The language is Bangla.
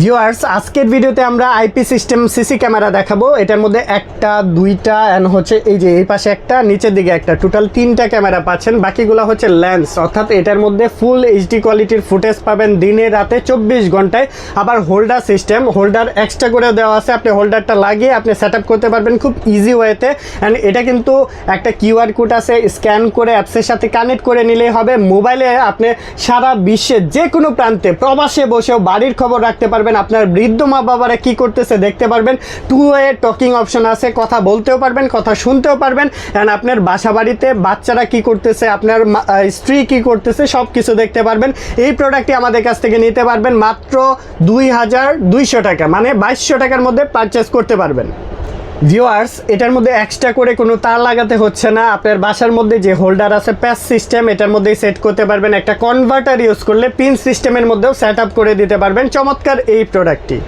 ভিউয়ার্স আজকের ভিডিওতে আমরা আইপি সিস্টেম সিসি ক্যামেরা দেখাবো। এটার মধ্যে একটা, দুইটা অ্যান্ড হচ্ছে এই যে এই পাশে একটা, নিচের দিকে একটা। টোটাল তিনটা ক্যামেরা পাচ্ছেন। বাকিগুলো হচ্ছে লেন্স অর্থাৎ এটার মধ্যে ফুল এইচডি কোয়ালিটির ফুটেজ পাবেন দিনে রাতে চব্বিশ ঘন্টায়। আবার হোল্ডার সিস্টেম হোল্ডার এক্সট্রা করে দেওয়া আছে। আপনি হোল্ডারটা লাগিয়ে আপনি সেট করতে পারবেন খুব ইজি ওয়েতে অ্যান্ড এটা কিন্তু একটা কিউআর কোড আছে। স্ক্যান করে অ্যাপসের সাথে কানেক্ট করে নিলেই হবে। মোবাইলে আপনি সারা বিশ্বের যে কোনো প্রান্তে, প্রবাসে বসেও বাড়ির খবর রাখতে পারবেন। আপনার বৃদ্ধ মা বাবারা কি করতেছে দেখতে পারবেন। টু ওয়ে টকিং অপশন আছে, কথা বলতেও পারবেন, কথা শুনতেও পারবেন। অ্যান্ড আপনার বাসা বাড়িতে বাচ্চারা কি করতেছে, আপনার স্ত্রী কি করতেছে সব কিছু দেখতে পারবেন। এই প্রোডাক্টটি আমাদের কাছ থেকে নিতে পারবেন মাত্র দুই হাজার দুইশো টাকা মানে বাইশশো টাকার মধ্যে পারচেস করতে পারবেন। ভিউয়ার্স এটার মধ্যে এক্সট্রা করে কোনো তার লাগাতে হচ্ছে না। আপনার বাসার মধ্যে যে হোল্ডার আছে প্যাস সিস্টেম এটার মধ্যেই সেট করতে পারবেন। একটা কনভার্টার ইউজ করলে পিন সিস্টেমের মধ্যেও সেট করে দিতে পারবেন। চমৎকার এই প্রোডাক্টটি